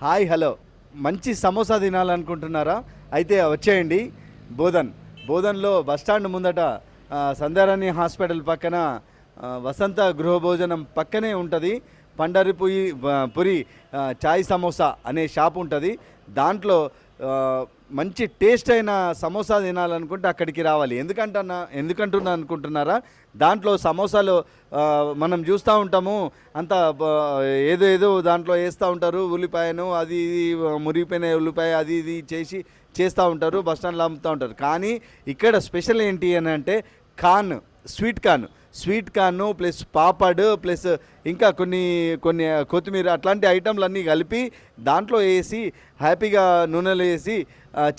Hi hello. మంచి సమోసా తినాలనుకుంటున్నారా? అయితే వచ్చేయండి. బోధన్. బోధన్లో బస్టాండ్ ముందట సందారాణి హాస్పిటల్ పక్కన వసంత గృహభోజనం పక్కనే ఉంటుంది. పండరిపుయి పురి చాయ్ సమోసా అనే షాప్ ఉంటుంది. దాంట్లో మంచి టేస్ట్ అయిన సమోసా తినాలనుకుంటే అక్కడికి రావాలి. ఎందుకంటున్నా ఎందుకంటున్నా అనుకుంటున్నారా? దాంట్లో సమోసాలు మనం చూస్తూ ఉంటాము. అంత ఏదో ఏదో దాంట్లో వేస్తూ ఉంటారు. ఉల్లిపాయను అది ఇది మురిగిపోయిన ఉల్లిపాయ అది ఇది చేసి చేస్తూ ఉంటారు. బస్ స్టాండ్లో అమ్ముతూ ఉంటారు. కానీ ఇక్కడ స్పెషల్ ఏంటి అని అంటే corn sweet corn. Sweet corn plus papad plus ఇంకా కొన్ని కొన్ని కొత్తిమీర అట్లాంటి ఐటెంలన్నీ కలిపి దాంట్లో వేసి హ్యాపీగా నూనెలో వేసి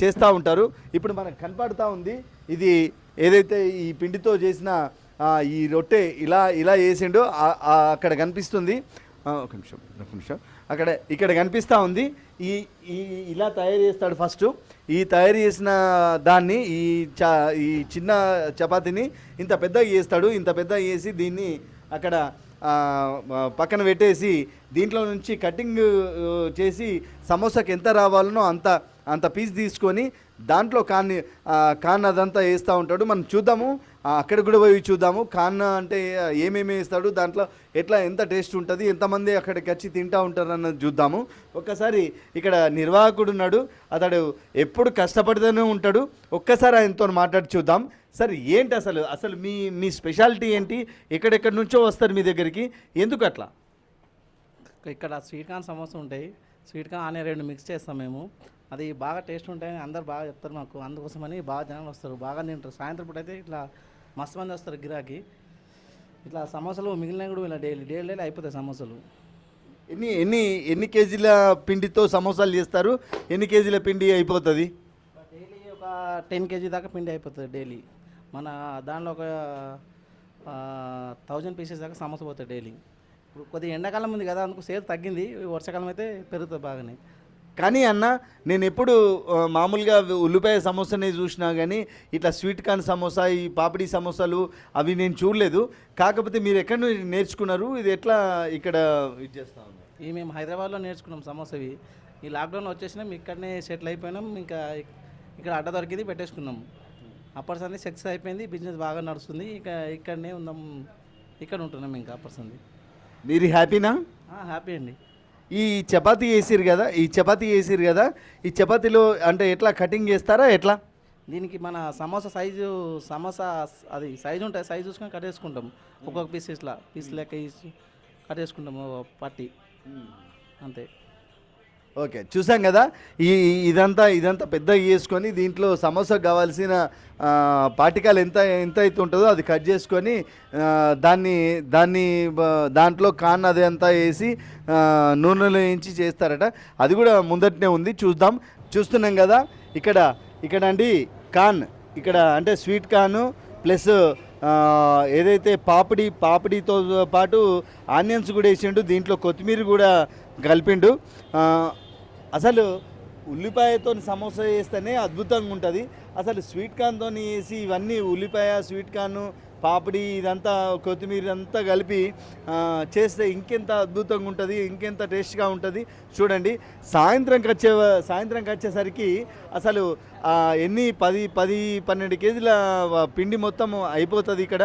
చేస్తూ ఉంటారు. ఇప్పుడు మనకు కనపడుతూ ఉంది ఇది ఏదైతే ఈ పిండితో చేసిన ఈ రొట్టె ఇలా ఇలా వేసిండో అక్కడ కనిపిస్తుంది. ఒక నిమిషం ఒక నిమిషం. అక్కడ ఇక్కడ కనిపిస్తూ ఉంది. ఈ ఈ ఇలా తయారు చేస్తాడు ఫస్ట్. ఈ తయారు చేసిన దాన్ని ఈ చా ఈ చిన్న చపాతీని ఇంత పెద్దగా చేస్తాడు. ఇంత పెద్దగా చేసి దీన్ని అక్కడ పక్కన పెట్టేసి దీంట్లో నుంచి కటింగ్ చేసి సమోసాకి ఎంత రావాలనో అంత అంత పీస్ తీసుకొని దాంట్లో కాన్ని కాన్ అదంతా వేస్తూ ఉంటాడు. మనం చూద్దాము. అక్కడ కూడా పోయి చూద్దాము. కాన్ అంటే ఏమేమి వేస్తాడు దాంట్లో ఎట్లా ఎంత టేస్ట్ ఉంటుంది ఎంతమంది అక్కడికి వచ్చి తింటూ ఉంటారు అన్నది చూద్దాము. ఒక్కసారి ఇక్కడ నిర్వాహకుడు ఉన్నాడు. అతడు ఎప్పుడు కష్టపడుతూనే ఉంటాడు. ఒక్కసారి ఆయనతో మాట్లాడి చూద్దాం. సార్ ఏంటి అసలు? అసలు మీ మీ స్పెషాలిటీ ఏంటి? ఎక్కడెక్కడి నుంచో వస్తారు మీ దగ్గరికి? ఎందుకు అట్లా? ఇక్కడ స్వీట్ కార్న్ సమోసా ఉంటాయి. స్వీట్ కార్న్ అనే రెండు మిక్స్ చేస్తాం మేము. అది బాగా టేస్ట్ ఉంటాయని అందరు బాగా చెప్తారు మాకు. అందుకోసమని బాగా జనాలు వస్తారు. బాగా తింటారు. సాయంత్రం పూట అయితే ఇట్లా మస్తు మంది వస్తారు గిరాకి. ఇట్లా సమోసాలు మిగిలిన కూడా ఇలా డైలీ డైలీ డైలీ అయిపోతాయి సమోసాలు. ఎన్ని ఎన్ని ఎన్ని కేజీల పిండితో సమోసాలు చేస్తారు? ఎన్ని కేజీల పిండి అయిపోతుంది? డైలీ ఒక టెన్ కేజీ దాకా పిండి అయిపోతుంది డైలీ. మన దానిలో ఒక థౌజండ్ పీసెస్ దాకా సమోసా పోతాయి డైలీ. ఇప్పుడు కొద్దిగా ఎండాకాలం ఉంది కదా అందుకు సేల్ తగ్గింది. వర్షాకాలం అయితే పెరుగుతుంది బాగానే. కానీ అన్న నేను ఎప్పుడు మామూలుగా ఉల్లిపాయ సమోసానే చూసినా కానీ ఇట్లా స్వీట్ కార్న్ సమోసా ఈ పాపిడి సమోసాలు అవి నేను చూడలేదు. కాకపోతే మీరు ఎక్కడ నేర్చుకున్నారు? ఇది ఎట్లా ఇక్కడ ఇది చేస్తా ఉన్నారు? ఇవి మేము హైదరాబాద్లో నేర్చుకున్నాం సమోసావి. ఈ లాక్డౌన్లో వచ్చేసినాం ఇక్కడనే సెటిల్ అయిపోయినాం. ఇంకా ఇక్కడ అడ్డ దొరికింది పెట్టేసుకున్నాం. అప్పటి సంది సక్సెస్ అయిపోయింది బిజినెస్ బాగా నడుస్తుంది. ఇక ఇక్కడనే ఉందాం ఇక్కడ ఉంటున్నాం ఇంకా అప్పటి సంది. మీరు హ్యాపీనా? హ్యాపీ అండి. ఈ చపాతీ వేసిరు కదా ఈ చపాతీ వేసిరు కదా ఈ చపాతీలో అంటే ఎట్లా కటింగ్ చేస్తారా ఎట్లా? దీనికి మన సమోసా సైజు సమోసా అది సైజు ఉంటుంది సైజు చూసుకొని కట్ చేసుకుంటాం. ఒక్కొక్క పీస్ ఇట్లా పీస్ లెక్క కట్ చేసుకుంటాము పట్టి. అంతే. ఓకే చూసాం కదా. ఈ ఇదంతా ఇదంతా పెద్దగా చేసుకొని దీంట్లో సమోసా కావాల్సిన పాటికాలు ఎంత ఎంత అయితే ఉంటుందో అది కట్ చేసుకొని దాన్ని దాన్ని దాంట్లో కాన్ అది అంతా వేసి నూనెలో వేయించి చేస్తారట. అది కూడా ముందటనే ఉంది చూద్దాం. చూస్తున్నాం కదా ఇక్కడ ఇక్కడ అండి కాన్. ఇక్కడ అంటే స్వీట్ కాను ప్లస్ ఏదైతే పాపిడి పాపిడితో పాటు ఆనియన్స్ కూడా వేసిండు దీంట్లో కొత్తిమీర కూడా కలిపిండు. అసలు ఉల్లిపాయతో సమోసా వేస్తేనే అద్భుతంగా ఉంటుంది. అసలు స్వీట్ కార్న్తో వేసి ఇవన్నీ ఉల్లిపాయ స్వీట్ కార్న్ పాపిడి ఇదంతా కొత్తిమీర అంతా కలిపి చేస్తే ఇంకెంత అద్భుతంగా ఉంటుంది ఇంకెంత టేస్ట్గా ఉంటుంది. చూడండి సాయంత్రంకి వచ్చే సాయంత్రంకి వచ్చేసరికి అసలు ఎన్ని? పది పది పన్నెండు కేజీల పిండి మొత్తం అయిపోతుంది ఇక్కడ.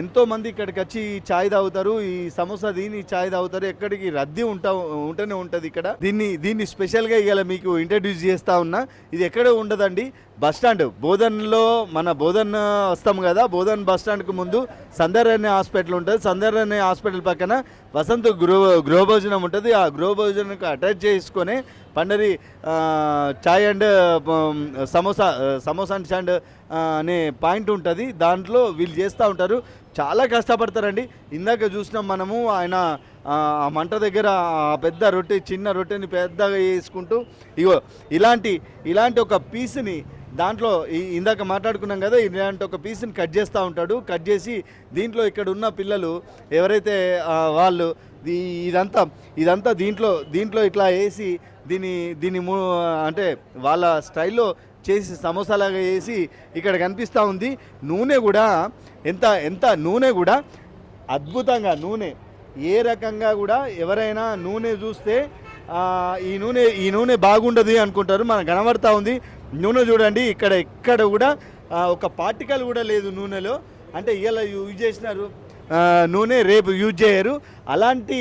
ఎంతోమంది ఇక్కడికి వచ్చి చాయ్ తాగుతారు. ఈ సమోసా దీని ఛాయ్ తాగుతారు. ఎక్కడికి రద్దీ ఉంటా ఉంటూనే ఉంటుంది ఇక్కడ. దీన్ని దీన్ని స్పెషల్గా ఇవాళ మీకు ఇంట్రడ్యూస్ చేస్తూ ఉన్నా. ఇది ఎక్కడ ఉండదండి. Bus stand. బోధన్లో మన బోధన్ వస్తాం కదా. బోధన్ బస్ స్టాండ్కి ముందు సందర్ణి హాస్పిటల్ ఉంటుంది. సందర్ణి హాస్పిటల్ పక్కన వసంత గృహ గృహభోజనం ఉంటుంది. ఆ గృహభోజనంకి అటాచ్ చేసుకొని పండరి చాయ్ అండ్ సమోసా సమోసా అండ్ చాండ్ అనే పాయింట్ ఉంటుంది. దాంట్లో వీళ్ళు చేస్తూ ఉంటారు. చాలా కష్టపడతారండి. ఇందాక చూసినాం మనము ఆయన ఆ ఆ మంట దగ్గర ఆ పెద్ద రొట్టె చిన్న రొట్టెని పెద్దగా వేసుకుంటూ ఇగో ఇలాంటి ఇలాంటి ఒక పీస్ని దాంట్లో ఈ- ఇందాక మాట్లాడుకున్నాం కదా ఇలాంటి ఒక పీస్ని కట్ చేస్తూ ఉంటాడు. కట్ చేసి దీంట్లో ఇక్కడ ఉన్న పిల్లలు ఎవరైతే వాళ్ళు ఇదంతా ఇదంతా దీంట్లో దీంట్లో ఇట్లా వేసి దీని దీని అంటే వాళ్ళ స్టైల్లో చేసి సమోసాలాగా వేసి ఇక్కడ కనిపిస్తూ ఉంది. నూనె కూడా ఎంత ఎంత నూనె కూడా అద్భుతంగా నూనె. ఏ రకంగా కూడా ఎవరైనా నూనె చూస్తే ఈ నూనె ఈ నూనె బాగుండదు అనుకుంటారు. మనకు కనబడతా ఉంది. నూనె చూడండి ఇక్కడ ఎక్కడ కూడా ఒక పార్టికల్ కూడా లేదు నూనెలో. అంటే ఇలా యూజ్ చేసినారు నూనె రేపు యూజ్ చేయరు. అలాంటి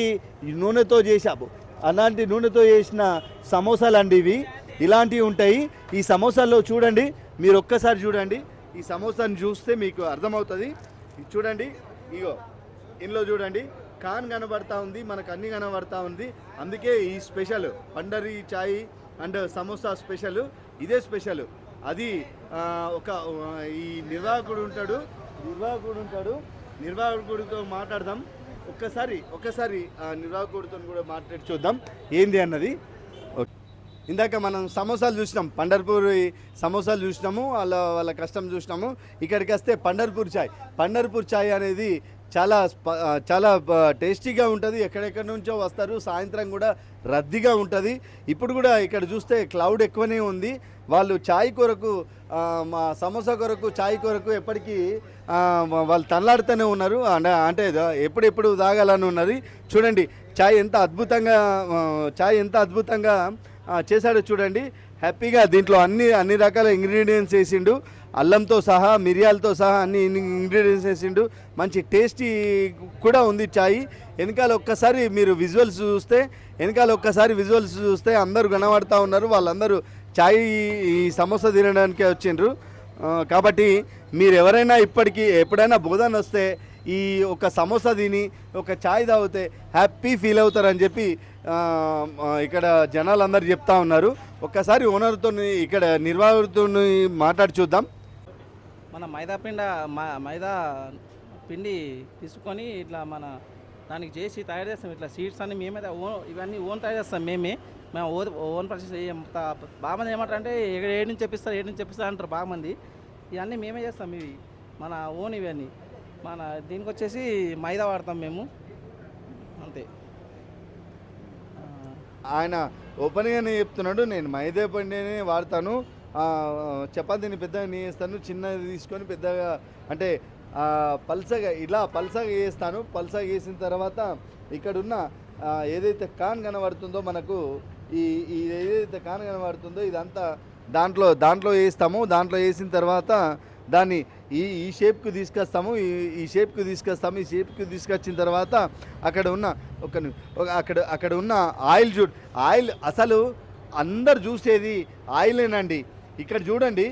నూనెతో చేసాము అలాంటి నూనెతో చేసిన సమోసాలు అండి ఇవి. ఇలాంటివి ఉంటాయి. ఈ సమోసాల్లో చూడండి మీరు ఒక్కసారి చూడండి. ఈ సమోసాను చూస్తే మీకు అర్థమవుతుంది. చూడండి ఇగో ఇందులో చూడండి. కాన్ కనబడతా ఉంది మనకు అన్ని కనబడతా ఉంది. అందుకే ఈ special Pandari chai and samosa special ఇదే స్పెషల్. అది ఒక ఈ నిర్వాహకుడు ఉంటాడు నిర్వాహకుడు ఉంటాడు నిర్వాహకుడితో మాట్లాడదాం. ఒక్కసారి ఒక్కసారి నిర్వాహకుడితో కూడా మాట్లాడి చూద్దాం. ఏంది అన్నది? ఇందాక మనం సమోసాలు చూసినాం పండర్పూర్ సమోసాలు చూసినాము వాళ్ళ వాళ్ళ కష్టం చూసినాము. ఇక్కడికి వస్తే పండర్పూర్ చాయ్. పండర్పూర్ చాయ్ అనేది చాలా స్ప- చాలా టేస్టీగా ఉంటుంది. ఎక్కడెక్కడి నుంచో వస్తారు. సాయంత్రం కూడా రద్దీగా ఉంటుంది. ఇప్పుడు కూడా ఇక్కడ చూస్తే క్లౌడ్ ఎక్కువనే ఉంది. వాళ్ళు చాయ్ కొరకు మా సమోసా కొరకు చాయ్ కొరకు ఎప్పటికీ వాళ్ళు తల్లాడుతూనే ఉన్నారు. అంటే అంటే ఎప్పుడెప్పుడు తాగాలని ఉన్నది. చూడండి చాయ్ ఎంత అద్భుతంగా చాయ్ ఎంత అద్భుతంగా చేశాడో చూడండి. హ్యాపీగా దీంట్లో అన్ని అన్ని రకాల ఇంగ్రీడియంట్స్ వేసిండు. అల్లంతో సహా మిరియాలతో సహా అన్ని ఇంగ్రీడియంట్స్ వేసిండు. మంచి టేస్టీ కూడా ఉంది చాయ్. వెనకాల ఒక్కసారి మీరు విజువల్స్ చూస్తే వెనకాల ఒక్కసారి విజువల్స్ చూస్తే అందరూ కనబడతా ఉన్నారు. వాళ్ళందరూ చాయ్ ఈ సమోసా తినడానికే వచ్చిండ్రు. కాబట్టి మీరు ఎవరైనా ఇప్పటికీ ఎప్పుడైనా బోధన వస్తే ఈ ఒక సమోసా తిని ఒక చాయ్ తాగితే హ్యాపీ ఫీల్ అవుతారని చెప్పి ఇక్కడ జనాలు అందరు చెప్తా ఉన్నారు. ఒక్కసారి ఓనర్తో ఇక్కడ నిర్వాహకుడితో మాట్లాడి చూద్దాం. మన మైదా పిండ మైదా పిండి తీసుకొని ఇట్లా మన దానికి చేసి తయారు చేస్తాం. ఇట్లా సీడ్స్ అన్ని మేమే ఓన్ ఇవన్నీ ఓన్ తయారు చేస్తాం మేమే. మేము ఓన్ ఓన్ ప్రాసెస్ చేయం. బాగా మంది ఏమంటారు అంటే ఏడు నుంచి చెప్పిస్తారు ఏడు నుంచి చెప్పిస్తారు అంటారు బాగా మంది ఇవన్నీ మేమే చేస్తాం ఇవి. మన ఓన్ ఇవన్నీ. మన దీనికి వచ్చేసి మైదా వాడతాం మేము. అంతే. ఆయన ఓపెన్గానే చెప్తున్నాడు నేను మైదా పిండినే వాడతాను. చపాతీని పెద్దగా వేస్తాను చిన్నది తీసుకొని పెద్దగా అంటే పల్సగా ఇలా పల్సగా వేస్తాను. పల్సగా వేసిన తర్వాత ఇక్కడున్న ఏదైతే కాన్ కనబడుతుందో మనకు ఈ ఏదైతే కాన్ కనబడుతుందో ఇదంతా దాంట్లో దాంట్లో వేస్తాము. దాంట్లో వేసిన తర్వాత దాన్ని ఈ ఈ షేప్కి తీసుకొస్తాము. ఈ ఈ షేప్కి తీసుకొస్తాము. ఈ షేప్కి తీసుకొచ్చిన తర్వాత అక్కడ ఉన్న ఒక ఒక- అక్కడ అక్కడ ఉన్న ఆయిల్ చూడు ఆయిల్ అసలు అందరు చూసేది ఆయిలేనండి. ఇక్కడ చూడండి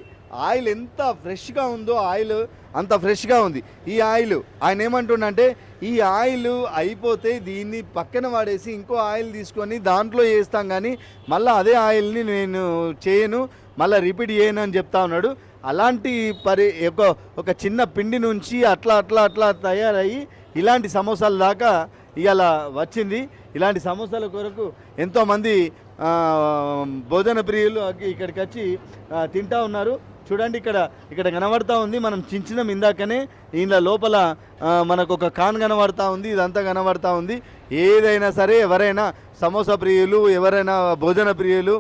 ఆయిల్ ఎంత ఫ్రెష్గా ఉందో ఆయిల్ అంత ఫ్రెష్గా ఉంది. ఈ ఆయిల్ ఆయన ఏమంటుండంటే ఈ ఆయిల్ అయిపోతే దీన్ని పక్కన వాడేసి ఇంకో ఆయిల్ తీసుకొని దాంట్లో వేస్తాం కానీ మళ్ళీ అదే ఆయిల్ని నేను చేయను మళ్ళీ రిపీట్ చేయను అని చెప్తా ఉన్నాడు. అలాంటి పరి ఒక ఒక చిన్న పిండి నుంచి అట్లా అట్లా అట్లా తయారయ్యి ఇలాంటి సమోసాల దాకా ఇవాళ వచ్చింది. ఇలాంటి సమోసాల కొరకు ఎంతోమంది భోజన ప్రియులు ఇక్కడికి వచ్చి తింటా ఉన్నారు. చూడండి ఇక్కడ ఇక్కడ కనబడతా ఉంది మనం చించినం ఇందాకనే. ఇందులో లోపల మనకు ఒక కాన్ కనబడతా ఉంది ఇదంతా కనబడతా ఉంది. ఏదైనా సరే ఎవరైనా సమోసా ప్రియులు ఎవరైనా భోజన ప్రియులు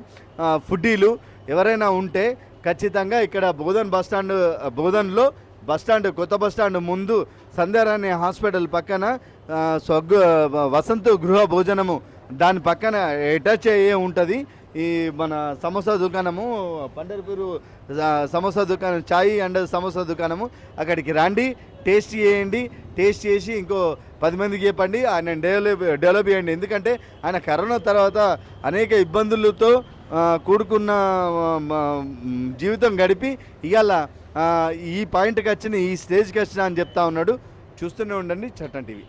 ఫుడ్డీలు ఎవరైనా ఉంటే ఖచ్చితంగా ఇక్కడ బోధన్ బస్ స్టాండ్ బోధన్లో బస్ స్టాండ్ కొత్త బస్ స్టాండ్ ముందు సంధ్యారాణి హాస్పిటల్ పక్కన స్వగ్ వసంత గృహ భోజనము దాని పక్కన అటాచ్ అయ్యే ఉంటుంది. ఈ మన సమోసా దుకాణము పండర్పూరు సమోసా దుకాణం చాయ్ అండ్ సమోసా దుకాణము. అక్కడికి రండి టేస్ట్ చేయండి. టేస్ట్ చేసి ఇంకో పది మందికి చెప్పండి. ఆయన డెవలప్ డెవలప్ చేయండి. ఎందుకంటే ఆయన కరోనా తర్వాత అనేక ఇబ్బందులతో కూడుకున్న జీవితం గడిపి ఇవాళ ఈ పాయింట్కి వచ్చిన ఈ స్టేజ్కి వచ్చిన అని చెప్తా ఉన్నాడు. చూస్తూనే ఉండండి చట్టం టీవీ.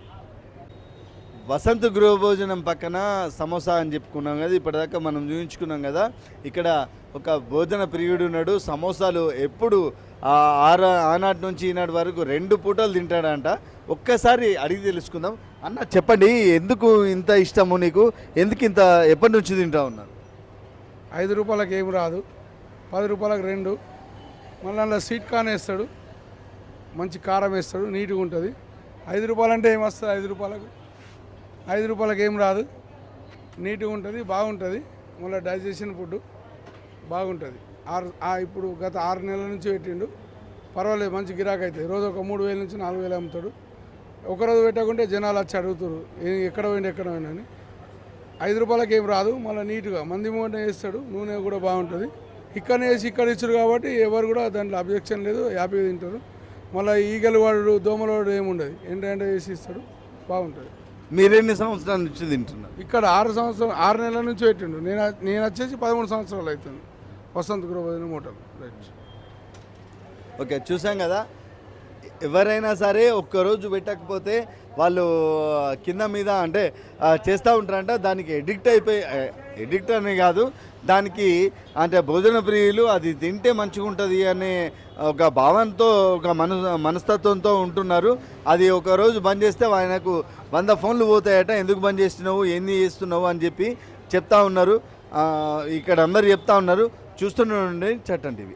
వసంత గృహభోజనం పక్కన సమోసా అని చెప్పుకున్నాం కదా ఇప్పటిదాకా మనం చూపించుకున్నాం కదా. ఇక్కడ ఒక భోజన ప్రియుడు ఉన్నాడు. సమోసాలు ఎప్పుడు ఆరా ఆనాటి నుంచి ఈనాటి వరకు రెండు పూటలు తింటాడంట. ఒక్కసారి అడిగి తెలుసుకుందాం. అన్న చెప్పండి ఎందుకు ఇంత ఇష్టము నీకు? ఎందుకు ఇంత ఎప్పటి నుంచి తింటా ఉన్నారు? ఐదు రూపాయలకు ఏమి రాదు. పది రూపాయలకు రెండు. మళ్ళీ అందులో స్వీట్ కార్న్ వేస్తాడు. మంచి కారం వేస్తాడు. నీట్గా ఉంటుంది. ఐదు రూపాయలు అంటే ఏం వస్తుంది? ఐదు రూపాయలకు ఐదు రూపాయలకి ఏం రాదు. నీట్గా ఉంటుంది బాగుంటుంది. మళ్ళీ డైజెషన్ ఫుడ్ బాగుంటుంది. ఆరు ఇప్పుడు గత ఆరు నెలల నుంచి పెట్టిండు. పర్వాలేదు మంచి గిరాకీ అవుతుంది రోజు ఒక మూడు వేల నుంచి నాలుగు వేలు అమ్ముతాడు. ఒకరోజు పెట్టకుంటే జనాలు వచ్చి అడుగుతారు ఎక్కడ పోయింది ఎక్కడ పోయింది అని. ఐదు రూపాయలకి ఏం రాదు మళ్ళీ నీట్గా మంది మూట వేస్తాడు నూనె కూడా బాగుంటుంది. ఇక్కడ వేసి ఇక్కడ ఇచ్చారు కాబట్టి ఎవరు కూడా దాంట్లో అబ్జెక్షన్ లేదు హ్యాపీగా తింటారు. మళ్ళీ ఈగలు వాడు దోమల వాడు ఏముండదు. ఏంటంటే వేసి ఇస్తాడు బాగుంటుంది. మీరెన్ని సంవత్సరాల నుంచి తింటున్నారు? ఇక్కడ ఆరు సంవత్సరం ఆరు నెలల నుంచి పెట్టిండు. నేను నేను వచ్చేసి పదమూడు సంవత్సరాలు అవుతుంది. వసంత గృహ మోటార్ రైట్ ఓకే చూసాం కదా? ఎవరైనా సరే ఒక్కరోజు పెట్టకపోతే వాళ్ళు కింద మీద అంటే చేస్తూ ఉంటారంట. దానికి ఎడిక్ట్ అయిపోయి ఎడిక్ట్ అని కాదు దానికి అంటే భోజన ప్రియులు అది తింటే మంచిగా ఉంటుంది అనే ఒక భావంతో ఒక మన మనస్తత్వంతో ఉంటున్నారు. అది ఒక రోజు బంద్ చేస్తే ఆయనకు వంద ఫోన్లు పోతాయట. ఎందుకు బంద్ చేస్తున్నావు? ఏంది చేస్తున్నావు? అని చెప్పి చెప్తా ఉన్నారు. ఇక్కడ అందరు చెప్తా ఉన్నారు. చూస్తూనే ఉండండి చట్టం టీవీ.